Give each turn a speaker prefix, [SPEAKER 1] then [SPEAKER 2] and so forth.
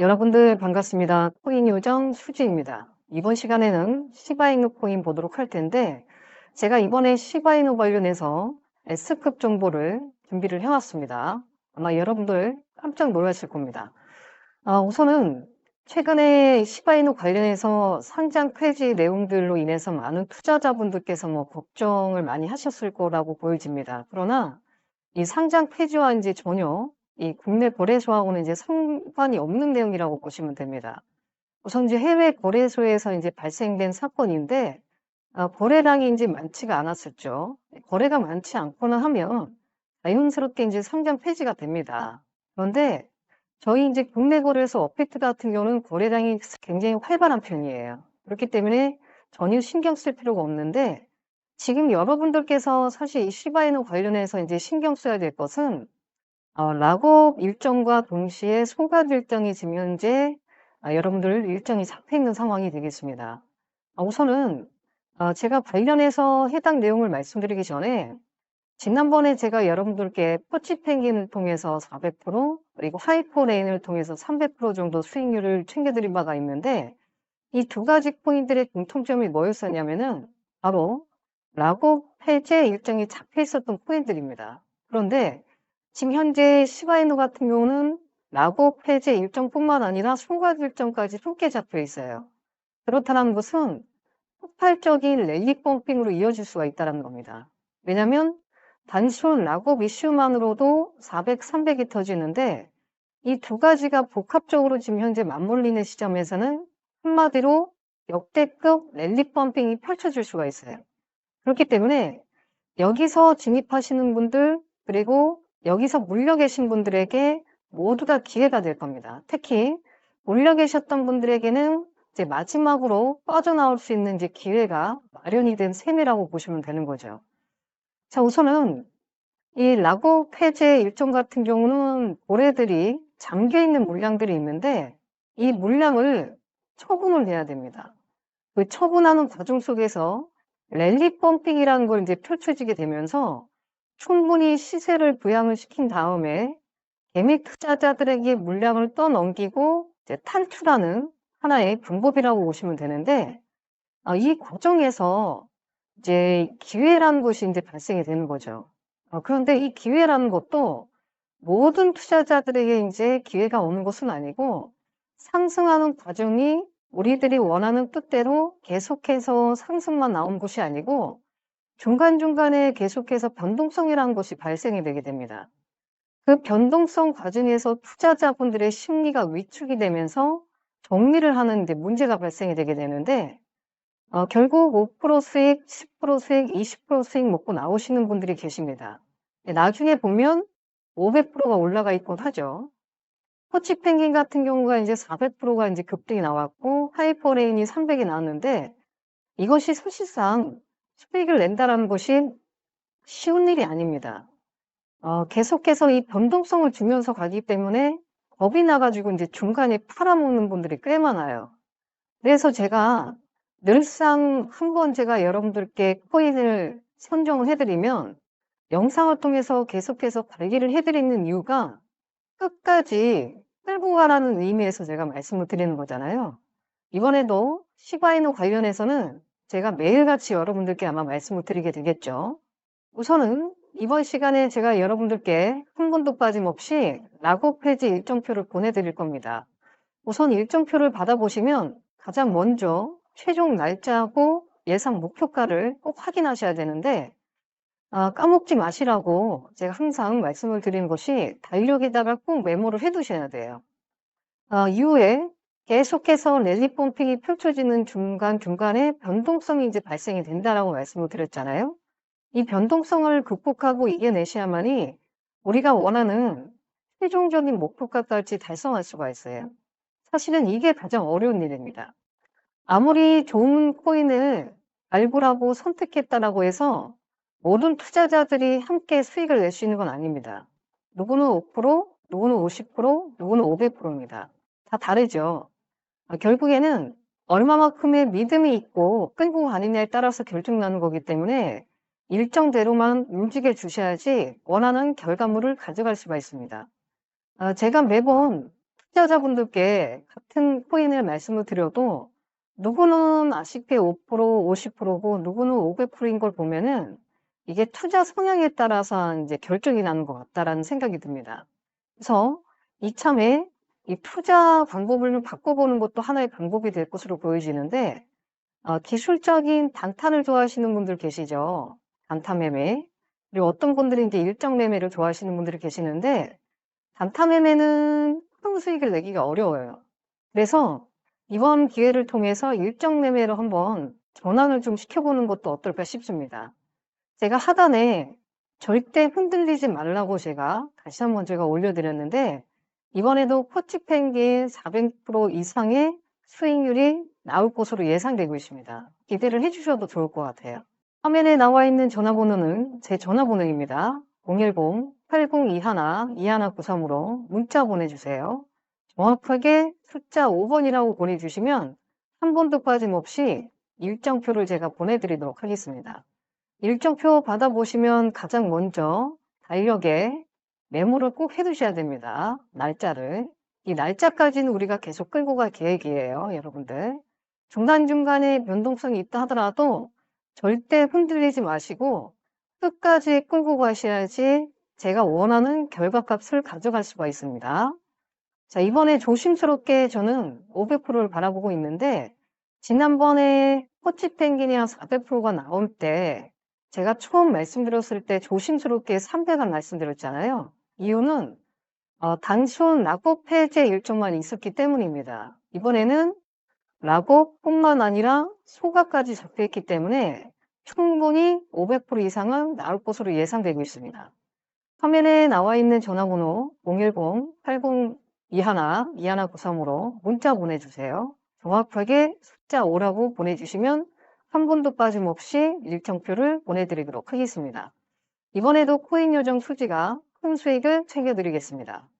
[SPEAKER 1] 여러분들 반갑습니다. 코인 요정 수지입니다. 이번 시간에는 시바이누 코인 보도록 할 텐데 제가 이번에 시바이누 관련해서 S급 정보를 준비를 해왔습니다. 아마 여러분들 깜짝 놀라실 겁니다. 아, 우선은 최근에 시바이누 관련해서 상장 폐지 내용들로 인해서 많은 투자자분들께서 뭐 걱정을 많이 하셨을 거라고 보여집니다. 그러나 이 상장 폐지와 이제 전혀 이 국내 거래소하고는 이제 상관이 없는 내용이라고 보시면 됩니다. 우선 이제 해외 거래소에서 이제 발생된 사건인데 어, 거래량이 이제 많지가 않았었죠. 거래가 많지 않거나 하면 자연스럽게 이제 상장 폐지가 됩니다. 그런데 저희 이제 국내 거래소 어펙트 같은 경우는 거래량이 굉장히 활발한 편이에요. 그렇기 때문에 전혀 신경 쓸 필요가 없는데 지금 여러분들께서 사실 이 시바이누 관련해서 이제 신경 써야 될 것은 어, 락업 일정과 동시에 소각 일정이 현재 아, 여러분들 일정이 잡혀 있는 상황이 되겠습니다. 아, 우선은 어, 제가 관련해서 해당 내용을 말씀드리기 전에 지난번에 제가 여러분들께 퍼치펭귄을 통해서 400% 그리고 하이퍼레인을 통해서 300% 정도 수익률을 챙겨 드린 바가 있는데 이두 가지 코인들의 공통점이 뭐였었냐면은 바로 락업 해제 일정이 잡혀 있었던 코인들입니다. 그런데 지금 현재 시바이누 같은 경우는 락업 해제 일정뿐만 아니라 소각 일정까지 함께 잡혀 있어요. 그렇다는 것은 폭발적인 랠리 펌핑으로 이어질 수가 있다는 겁니다. 왜냐하면 단순 락업 이슈만으로도 400, 300이 터지는데 이 두 가지가 복합적으로 지금 현재 맞물리는 시점에서는 한마디로 역대급 랠리 펌핑이 펼쳐질 수가 있어요. 그렇기 때문에 여기서 진입하시는 분들 그리고 여기서 물려 계신 분들에게 모두 다 기회가 될 겁니다. 특히 물려 계셨던 분들에게는 이제 마지막으로 빠져나올 수 있는 이제 기회가 마련이 된 셈이라고 보시면 되는 거죠. 자, 우선은 이 라고 폐쇄 일정 같은 경우는 고래들이 잠겨 있는 물량들이 있는데 이 물량을 처분을 해야 됩니다. 그 처분하는 과정 속에서 랠리 펌핑이라는 걸 이제 펼쳐지게 되면서 충분히 시세를 부양을 시킨 다음에 개미 투자자들에게 물량을 떠넘기고 이제 탈출하는 하나의 방법이라고 보시면 되는데 어, 이 과정에서 이제 기회라는 것이 이제 발생이 되는 거죠. 어, 그런데 이 기회라는 것도 모든 투자자들에게 이제 기회가 오는 것은 아니고 상승하는 과정이 우리들이 원하는 뜻대로 계속해서 상승만 나온 것이 아니고 중간중간에 계속해서 변동성이라는 것이 발생이 되게 됩니다. 그 변동성 과정에서 투자자분들의 심리가 위축이 되면서 정리를 하는 데 문제가 발생이 되게 되는데 어, 결국 5% 수익, 10% 수익, 20% 수익 먹고 나오시는 분들이 계십니다. 나중에 보면 500%가 올라가 있곤 하죠. 터치펭귄 같은 경우가 이제 400%가 이제 급등이 나왔고 하이퍼레인이 300이 나왔는데 이것이 사실상 수익을 낸다라는 것이 쉬운 일이 아닙니다. 어, 계속해서 이 변동성을 주면서 가기 때문에 겁이 나가지고 이제 중간에 팔아먹는 분들이 꽤 많아요. 그래서 제가 늘상 한 번 제가 여러분들께 코인을 선정을 해드리면 영상을 통해서 계속해서 관리를 해드리는 이유가 끝까지 끌고 가라는 의미에서 제가 말씀을 드리는 거잖아요. 이번에도 시바이노 관련해서는 제가 매일같이 여러분들께 아마 말씀을 드리게 되겠죠. 우선은 이번 시간에 제가 여러분들께 한 번도 빠짐없이 라고 폐지 일정표를 보내드릴 겁니다. 우선 일정표를 받아보시면 가장 먼저 최종 날짜하고 예상 목표가를 꼭 확인하셔야 되는데 아, 까먹지 마시라고 제가 항상 말씀을 드리는 것이 달력에다가 꼭 메모를 해두셔야 돼요. 아, 이후에 계속해서 펌핑이 펼쳐지는 중간중간에 변동성이 이제 발생이 된다라고 말씀을 드렸잖아요. 이 변동성을 극복하고 이겨내셔야만이 우리가 원하는 최종적인 목표가까지 달성할 수가 있어요. 사실은 이게 가장 어려운 일입니다. 아무리 좋은 코인을 발굴하고 선택했다라고 해서 모든 투자자들이 함께 수익을 낼 수 있는 건 아닙니다. 누구는 5%, 누구는 50%, 누구는 500%입니다. 다 다르죠. 아, 결국에는 얼마만큼의 믿음이 있고 끌고 가느냐에 따라서 결정나는 거기 때문에 일정대로만 움직여 주셔야지 원하는 결과물을 가져갈 수가 있습니다. 아, 제가 매번 투자자분들께 같은 코인을 말씀을 드려도 누구는 아쉽게 5%, 50%고 누구는 500%인 걸 보면은 이게 투자 성향에 따라서 이제 결정이 나는 것 같다라는 생각이 듭니다. 그래서 이참에 이 투자 방법을 좀 바꿔보는 것도 하나의 방법이 될 것으로 보여지는데 어, 기술적인 단타를 좋아하시는 분들 계시죠. 단타 매매. 그리고 어떤 분들이 이제 일정 매매를 좋아하시는 분들이 계시는데 단타 매매는 큰 수익을 내기가 어려워요. 그래서 이번 기회를 통해서 일정 매매로 한번 전환을 좀 시켜보는 것도 어떨까 싶습니다. 제가 하단에 절대 흔들리지 말라고 제가 다시 한번 제가 올려드렸는데 이번에도 코치 펭귄 400% 이상의 수익률이 나올 것으로 예상되고 있습니다. 기대를 해주셔도 좋을 것 같아요. 화면에 나와 있는 전화번호는 제 전화번호입니다. 010-8021-2193으로 문자 보내주세요. 정확하게 숫자 5번이라고 보내주시면 한 번도 빠짐없이 일정표를 제가 보내드리도록 하겠습니다. 일정표 받아보시면 가장 먼저 달력에 메모를 꼭 해두셔야 됩니다. 날짜를. 이 날짜까지는 우리가 계속 끌고 갈 계획이에요, 여러분들. 중간중간에 변동성이 있다 하더라도 절대 흔들리지 마시고 끝까지 끌고 가셔야지 제가 원하는 결과값을 가져갈 수가 있습니다. 자, 이번에 조심스럽게 저는 500%를 바라보고 있는데 지난번에 코치펭귄이 한 400%가 나올 때 제가 처음 말씀드렸을 때 조심스럽게 300을 말씀드렸잖아요. 이유는 어, 단순 락업 해제 일정만 있었기 때문입니다. 이번에는 락업뿐만 아니라 소가까지 적혀있기 때문에 충분히 500% 이상은 나올 것으로 예상되고 있습니다. 화면에 나와 있는 전화번호 010-8021-2193으로 문자 보내주세요. 정확하게 숫자 5라고 보내주시면 한 분도 빠짐없이 일정표를 보내드리도록 하겠습니다. 이번에도 코인 요정 수지가 큰 수익을 챙겨드리겠습니다.